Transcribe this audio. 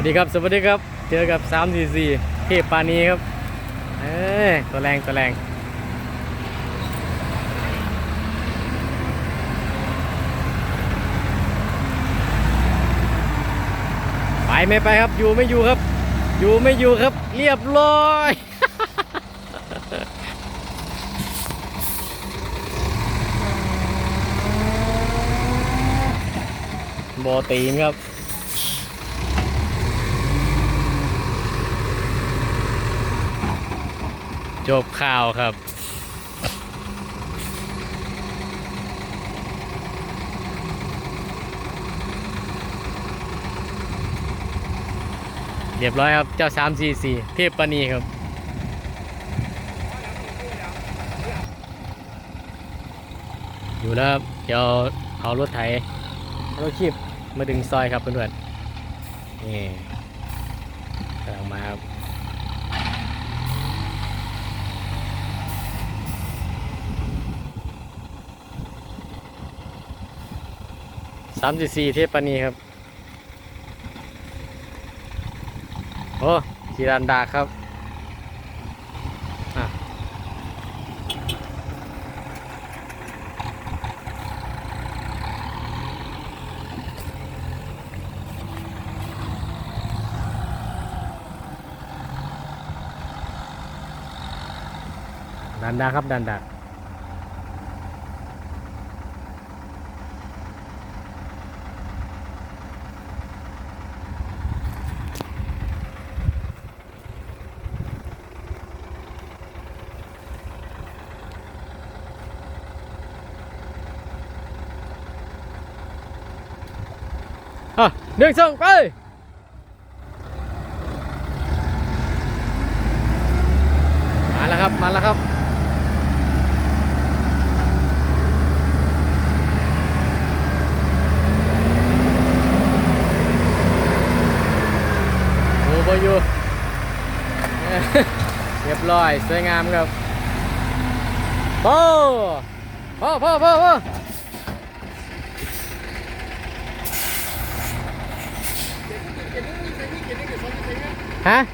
วัสดีครับ สวัสดีครับ เจอกับ3 4 4เทพปานีครับ เอ้ตัวแรงตัวแรงไปไม่ไปครับ อยู่ไม่อยู่ครับ อยู่ไม่อยู่ครับ เรียบร้อยโบตีนครับ จบข่าวครับเรียบร้อยครับ เจ้า 3 4 4 เทพปณีครับ อยู่แล้วเดี๋ยวเอารถไถรถคีบมาดึงซอยครับเพื่อนๆนี่กำลังมาครับ สามสิบสี่เทพปานีครับ โอ้กีรันดาครับอะดันดาครับดันดา หนึ่งสองไปมาแล้วครับมาแล้วครับโอ้บอยู่เรียบร้อย สวยงามครับโอ้พ่อพ่อพ่อพ่อ hả?